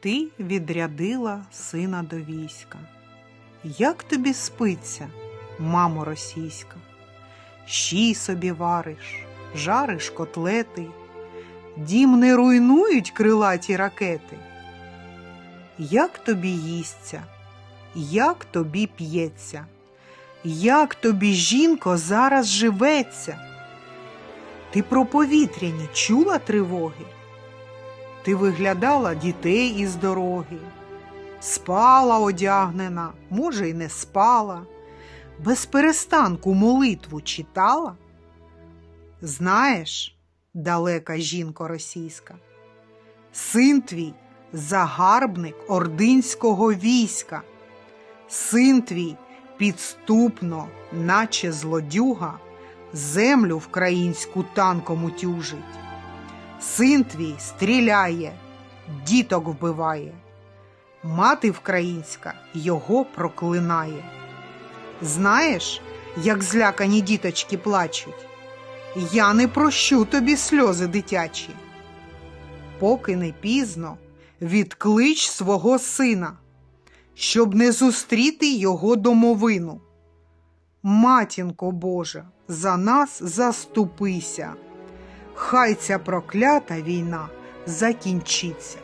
Ти відрядила сина до війська. Як тобі спиться, мамо російська? Щій собі вариш, жариш котлети, дім не руйнують крилаті ракети. Як тобі їсться, як тобі п'ється, як тобі, жінко, зараз живеться? Ти про повітряні чула тривоги? Ти виглядала дітей із дороги, спала одягнена, може, й не спала, без перестанку молитву читала? Знаєш, далека жінко російська, син твій загарбник ординського війська, син твій підступно, наче злодюга, землю вкраїнську танком утюжить. Син твій стріляє, діток вбиває, мати вкраїнська його проклинає. Знаєш, як злякані діточки плачуть? Я не прощу тобі сльози дитячі. Поки не пізно, відклич свого сина, щоб не зустріти його домовину. Матінко Божа, за нас заступися. Хай ця проклята війна закінчиться.